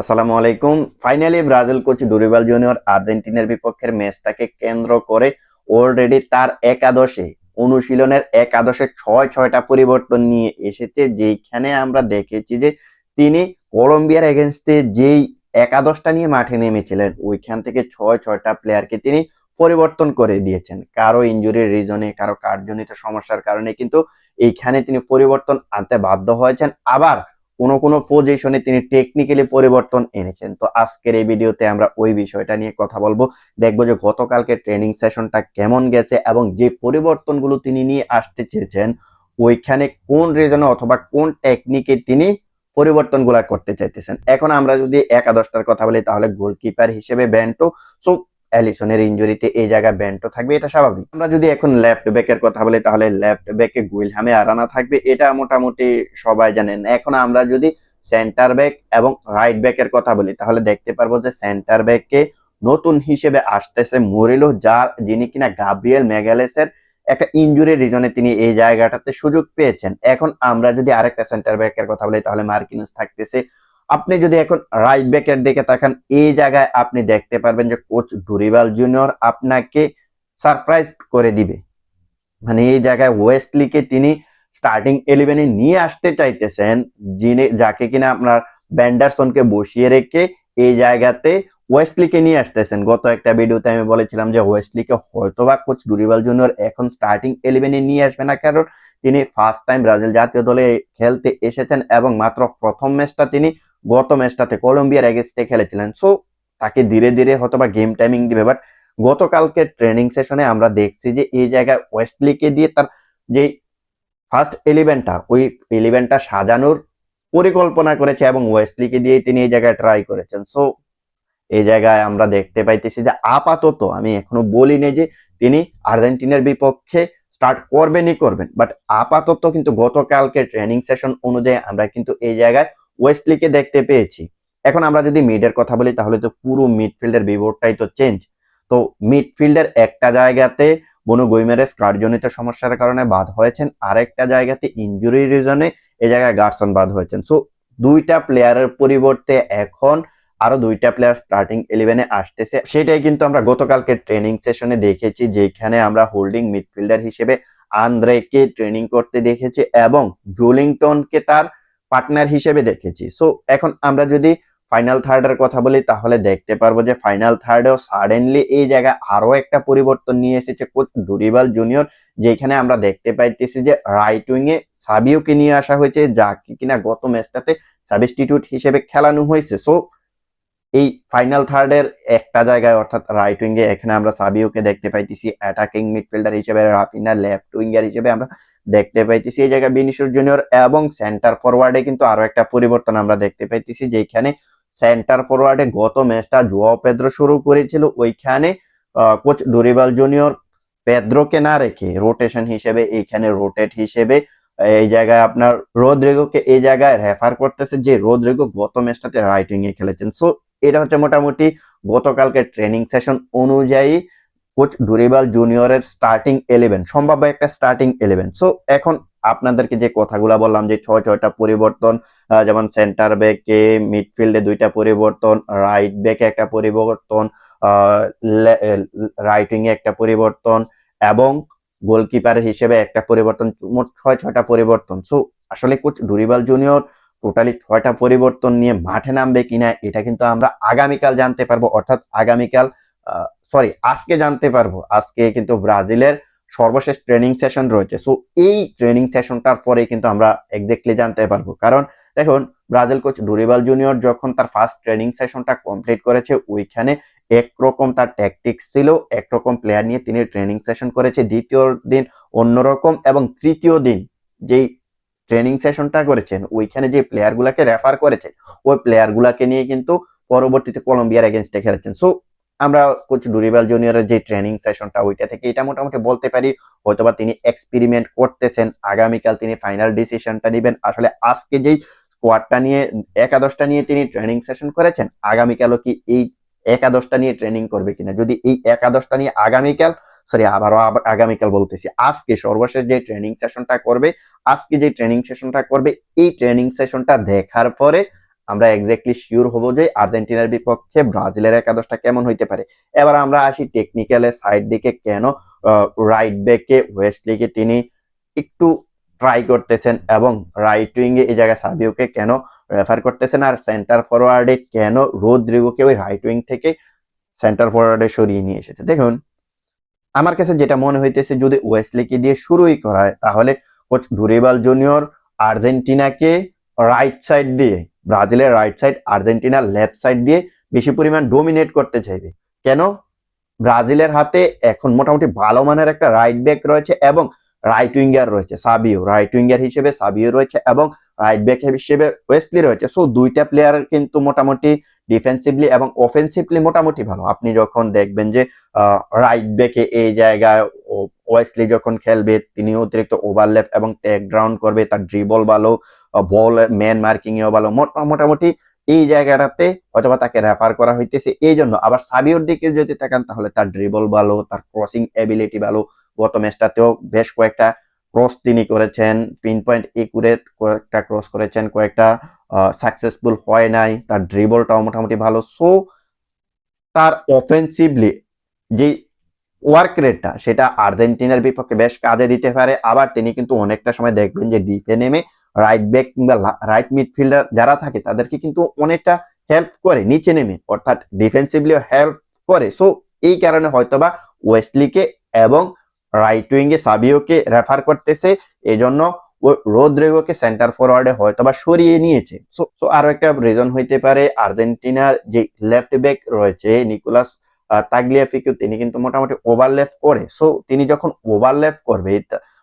আসসালামু আলাইকুম। Finally Brazil coach Dorival junior আর্জেন্টিনার বিপক্ষের ম্যাচটাকে কেন্দ্র করে অলরেডি তার একাদশে, অনুশীলনের একাদশে ছয়, ছয়টা পরিবর্তন নিয়ে এসেছে যেখানে আমরা দেখেছি যে তিনি কলম্বিয়ার এগেনস্টে যেই একাদশটা নিয়ে মাঠে নেমেছিলেন, ওইখান থেকে ছয়, ছয়টা প্লেয়ারকে তিনি পরিবর্তন করে দিয়েছেন। কারও ইঞ্জুরির রিজনে কারও কার্যজনিত সমস্যার কারণে কিন্তু এইখানে তিনি পরিবর্তন আনতে বাধ্য হয়েছেন। আবার কোনো কোনো পজিশনে তিনি টেকনিক্যালি পরিবর্তন এনেছেন। তো আজকের এই ভিডিওতে আমরা ওই বিষয়টা নিয়ে কথা বলব। দেখব যে গতকালকে ট্রেনিং সেশনটা কেমন গেছে এবং যে পরিবর্তনগুলো তিনি নিয়ে আসতে চেয়েছেন, ওইখানে কোন রিজনে অথবা কোন টেকনিকে তিনি পরিবর্তনগুলা করতে চাইতেছেন। এখন আমরা যদি একাদশটার কথা বলি, তাহলে গোলকিপার হিসেবে ব্যান্টো। সো অ্যালিসনের ইনজুরিতে এই জায়গায় ব্যান্টো থাকবে, এটা স্বাভাবিক। আমরা যদি এখন লেফট ব্যাকের কথা বলি, তাহলে লেফট ব্যাকে গুইলহামে আরানা থাকবে, এটা মোটামুটি সবাই জানেন। এখন আমরা যদি সেন্টার ব্যাক এবং রাইট ব্যাকের কথা বলি, তাহলে দেখতে পারব যে সেন্টার ব্যাকে নতুন হিসেবে আসতেছে মুরিলো, যার, যিনি কিনা গাব্রিয়েল ম্যাগালেসের একটা ইনজুরি রিজনে তিনি এই জায়গাটাতে সুযোগ পেয়েছেন। এখন আমরা যদি আরেকটা সেন্টার ব্যাকের কথা বলি, তাহলে মার্কিনস থাকতেছে আপনি যদি এখন রাইট ব্যাকের দিকে তাকান, এই জায়গায় আপনি দেখতে পারবেন যে কোচ ডুরিবাল জুনিয়র আপনাকে সারপ্রাইজ করে দিবে। মানে এই জায়গায় ওয়েস্টলিকে তিনি স্টার্টিং ইলেভেনে নিয়ে আসতে চাইতেছেন, যিনি, যাকে কিনা আপনার ব্যান্ডারসনকে বসিয়ে রেখে এই জায়গাতে ওয়েস্টলিকে নিয়ে আসতেছেন। গত একটা ভিডিওতে আমি বলেছিলাম যে ওয়েস্টলিকে হয়তোবা কোচ ডুরিবাল জুনিয়র এখন স্টার্টিং ইলেভেনে নিয়ে আসবে না, কারণ তিনি ফার্স্ট টাইম ব্রাজিল জাতীয় দলে খেলতে এসেছেন এবং মাত্র প্রথম ম্যাচটা তিনি গত ম্যাচটাতে কলম্বিয়ার এগেনস্টে খেলেছিলেন। সো তাকে ধীরে ধীরে হয়তো বা গেম টাইমিং দিবে বাট গতকালকে ট্রেনিং সেশনে আমরা দেখছি যে এই জায়গায় ওয়েস্টলিকে দিয়ে তার যে ফার্স্ট ইলেভেনটা ওই ইলেভেনটা সাজানোর পরিকল্পনা করেছে এবং ওয়েস্টলিকে দিয়ে তিনি এই জায়গায় ট্রাই করেছেন। সো এই জায়গায় আমরা দেখতে পাইতেছি যে আপাতত আমি এখনও বলিনি যে তিনি আর্জেন্টিনার বিপক্ষে স্টার্ট করবেনই করবেন বাট আপাতত কিন্তু গতকালকে ট্রেনিং সেশন অনুযায়ী আমরা কিন্তু এই জায়গায় ওয়েস্টলিকে দেখতে পেয়েছি। এখন আমরা যদি মিডের কথা বলি, তাহলে তো পুরো মিডফিল্ডের বিবোর্ডটাই তো চেঞ্জ তো মিডফিল্ডের একটা জায়গাতে বনু গৈমেরেস কার্যজনিত সমস্যার কারণে বাদ হয়েছেন, আরেকটা জায়গাতে ইঞ্জুরি রিজনে এই জায়গায় গার্সন বাদ হয়েছেন। সো দুইটা প্লেয়ারের পরিবর্তে এখন আরও দুইটা প্লেয়ার স্টার্টিং ইলেভেনে আসতেছে। সেটাই কিন্তু আমরা গতকালকে ট্রেনিং সেশনে দেখেছি, যেখানে আমরা হোল্ডিং মিডফিল্ডার হিসেবে আন্দ্রেকে ট্রেনিং করতে দেখেছি এবং জোলিংটনকে তার পার্টনার হিসেবে দেখেছি। সো এখন আমরা যদি ফাইনাল থার্ডের কথা বলি, তাহলে দেখতে পারব যে ফাইনাল থার্ডেও সাডেনলি এই জায়গায় আরও একটা পরিবর্তন নিয়ে এসেছে কোচ ডুরিবাল জুনিয়র যেখানে আমরা দেখতে পাইতেছি যে রাইট উইংয়ে সাবিওকে নিয়ে আসা হয়েছে যা কিনা গত ম্যাচটাতে সাবস্টিটিউট হিসেবে খেলানো হয়েছে। সো এই ফাইনাল থার্ডের একটা জায়গায়, অর্থাৎ রাইট উইঙ্গে এখানে আমরা সাবিওকে দেখতে পাইতেছি অ্যাটাকিং মিডফিল্ডার হিসেবে, রাফিনা লেফট উইঙ্গার হিসেবে আমরা দেখতে পাইতেছি এই জায়গায় বিনিশুর জুনিয়র এবং সেন্টার ফরওয়ার্ডে কিন্তু আরও একটা পরিবর্তন আমরা দেখতে পাইতেছি, যেখানে সেন্টার ফরওয়ার্ডে গত ম্যাচটা জুয়াও পেদ্রো শুরু করেছিল, ওইখানে কোচ ডুরিবাল জুনিয়র পেদ্রোকে না রেখে রোটেশন হিসেবে এইখানে রোটেট হিসেবে, এই জায়গায় আপনার রোদ্রিগোকে এই জায়গায় রেফার করতেছে যে রোদ্রিগো গত ম্যাচটাতে রাইট উইঙ্গে খেলেছেন। সো এটা হচ্ছে মোটামুটি গতকালকে ট্রেনিং সেশন অনুযায়ী কোচ ডুরিবাল জুনিয়রের স্টার্টিং ইলেভেন সম্ভাব্য একটা স্টার্টিং ইলেভেন সো এখন আপনাদেরকে যে কথাগুলো বললাম যে ছয়, ছয়টা পরিবর্তন যেমন সেন্টার ব্যাকে মিডফিল্ডে দুইটা পরিবর্তন রাইট ব্যাকে একটা পরিবর্তন রাইটিং এ একটা পরিবর্তন এবং গোলকিপার হিসেবে একটা পরিবর্তন, মোট ছয়, ছয়টা পরিবর্তন। সো আসলে কোচ ডুরিবাল জুনিয়র টোটালি ছয়টা পরিবর্তন নিয়ে মাঠে নামবে কিনা, এটা কিন্তু আমরা আগামীকাল জানতে পারব। অর্থাৎ আগামীকাল সরি আজকে জানতে পারব। আজকে কিন্তু ব্রাজিলের সর্বশেষ ট্রেনিং সেশন রয়েছে। সো এই ট্রেনিং সেশনটার পরে কিন্তু আমরা এক্স্যাক্টলি জানতে পারব। কারণ, দেখুন, ব্রাজিল কোচ ডুরিবাল জুনিয়র যখন তার ফার্স্ট ট্রেনিং সেশনটা কমপ্লিট করেছে, ওইখানে একরকম তার ট্যাকটিক্স ছিল, একরকম প্লেয়ার নিয়ে তিনি ট্রেনিং সেশন করেছে। দ্বিতীয় দিন অন্যরকম এবং তৃতীয় দিন যেই ট্রেনিং সেশনটা করেছেন, ওইখানে যে প্লেয়ার গুলাকে রেফার করেছেন, ওই প্লেয়ার গুলাকে নিয়ে কিন্তু পরবর্তীতে কলম্বিয়ার এগেনস্টে খেলেছেন। সো আমরা কোচ ডুরিবাল জুনিয়রের যে ট্রেনিং সেশনটা ওইটা থেকে এটা মোটামুটি বলতে পারি, হয়তোবা তিনি এক্সপেরিমেন্ট করতেছেন, আগামীকাল তিনি ফাইনাল ডিসিশনটা নেবেন। আসলে আজকে যেই স্কোয়াডটা নিয়ে, একাদশটা নিয়ে তিনি ট্রেনিং সেশন করেছেন, আগামীকালও কি এই একাদশটা নিয়ে ট্রেনিং করবে কিনা? যদি এই একাদশটা নিয়ে আগামীকাল সরি আবারও আগামীকাল বলতেছি। আজকে সর্বশেষ যে ট্রেনিং সেশনটা করবে, আজকে যে ট্রেনিং সেশনটা করবে, এই ট্রেনিং সেশনটা দেখার পরে আমরা এক্স্যাক্টলি শিওর হব যে আর্জেন্টিনার বিপক্ষে ব্রাজিলের একাদশটা কেমন হইতে পারে। এবার আমরা আসি টেকনিক্যালের সাইড দিকে কেন রাইট ব্যাকে ওয়েস্টলিকে তিনি একটু ট্রাই করতেছেন এবং রাইট উইং এ এই জায়গায় সাবিওকে কেন রেফার করতেছেন আর সেন্টার ফরওয়ার্ডে কেন রোদ্রিগোকে ওই রাইট উইং থেকে সেন্টার ফরওয়ার্ডে সরিয়ে নিয়ে এসেছে। দেখুন আমার কাছে যেটা মনে হইতেছে, যদি ওয়েস্টলিকে দিয়ে শুরুই করায়, তাহলে কোচ ডুরিবাল জুনিয়র আর্জেন্টিনাকে রাইট সাইড দিয়ে, ব্রাজিলের রাইট সাইড আর্জেন্টিনার লেফট সাইড দিয়ে বেশি পরিমাণ ডোমিনেট করতে চাইবে। কেন? ব্রাজিলের হাতে এখন মোটামুটি ভালো মানের একটা রাইট ব্যাক রয়েছে এবং রাইট উইঙ্গার রয়েছে, সাবিও। রাইট উইঙ্গার হিসেবে সাবিও রয়েছে এবং রাইট ব্যাক হিসেবে ওয়েস্টলি রয়েছে। সো দুইটা প্লেয়ার কিন্তু মোটামুটি ডিফেন্সিভলি এবং অফেন্সিভলি মোটামুটি ভালো। আপনি যখন দেখবেন যে রাইট ব্যাকে এই জায়গায় ওয়েস্টলি যখন খেলবে, তিনি অতিরিক্ত ওভারলেপ এবং টেক গ্রাউন্ড করবে, তার ড্রিবল ভালো বল ম্যান মার্কিং এও ভালো। মোটা- মোটামুটি এই জায়গাটাতে অথবা তাকে রেফার করা হইতেছে এই জন্য। আবার সাবিওর দিকে যদি তাকান, তাহলে তার ড্রিবল ভালো, তার ক্রসিং এবিলিটি ভালো। গত ম্যাচটাতেও বেশ কয়েকটা ক্রস তিনি করেছেন পিন পয়েন্ট একুরেট কয়েকটা ক্রস করেছেন, কয়েকটা সাকসেসফুল হয় নাই, তার ড্রিবলটাও মোটামুটি ভালো। সো তার অফেন্সিভলি যে ওয়ার্ক রেটটা সেটা আর্জেন্টিনার বিপক্ষে বেশ কাজে দিতে পারে। আবার তিনি কিন্তু অনেকটা সময় দেখবেন যে ডিফে নেমে রাইট ব্যাক কিংবা রাইট মিডফিল্ডার যারা থাকে, তাদেরকে কিন্তু অনেকটা হেল্প করে, নিচে নেমে, অর্থাৎ ডিফেন্সিভলিও হেল্প করে। সো এই কারণে হয়তোবা ওয়েস্টলিকে এবং রাইট উইঙ্গে সাবিওকে রেফার করতেছে এই জন্য ও রোদ্রেগোকে সেন্টার ফরওয়ার্ডে হয়তোবা সরিয়ে নিয়েছে। সো সো আরও একটা রিজন হইতে পারে, আর্জেন্টিনার যে লেফট ব্যাক রয়েছে, নিকোলাস তাগলিয়াফিকেও তিনি কিন্তু মোটামুটি ওভারলেপ করে। সো তিনি যখন ওভারলেপ করবে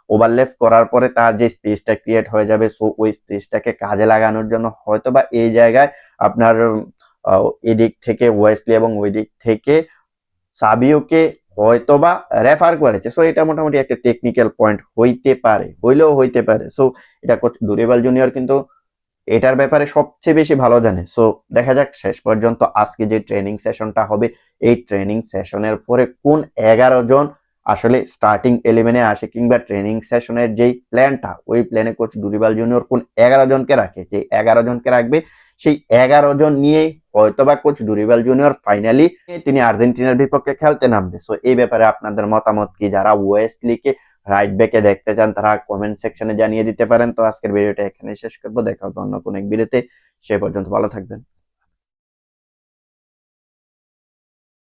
ওভারলেপ করার পরে তার যে স্পেসটা ক্রিয়েট হয়ে যাবে সো ওই স্পেসটাকে কাজে লাগানোর জন্য হয়তোবা এই জায়গায় আপনার এদিক থেকে ওয়েস্টলি এবং ওই দিক থেকে সাবিওকে হয়তোবা রেফার করেছে। সো এটা মোটামুটি একটা টেকনিক্যাল পয়েন্ট হইতে পারে, হইলেও হইতে পারে। সো এটা কোচ ডুরেবাল জুনিয়র কিন্তু এটার ব্যাপারে সবচেয়ে বেশি ভালো জানে। সো দেখা যাক শেষ পর্যন্ত আজকে যে ট্রেনিং সেশনটা হবে, এই ট্রেনিং সেশনের পরে কোন এগারো জন আসলে স্টার্টিং এলেভেনে আসে কিংবা ট্রেনিং সেশনের যেই প্ল্যানটা ওই প্ল্যানে কোচ ডুরিবাল জুনিয়র কোন এগারো জনকে রাখে, যে এগারো জনকে রাখবে, সেই এগারো জন নিয়েই হয়তোবা কোচ ডুরিবাল জুনিয়র ফাইনালি তিনি আর্জেন্টিনার বিপক্ষে খেলতে নামবে। সো এই ব্যাপারে আপনাদের মতামত কি? যারা ওয়েস্টলিকে রাইট ব্যাকে দেখতে চান, তারা কমেন্ট সেকশনে জানিয়ে দিতে পারেন। তো, আজকের ভিডিওটা এখানে শেষ করব। দেখা হবে অন্য কোনো এক ভিডিওতে সে পর্যন্ত ভালো থাকবেন।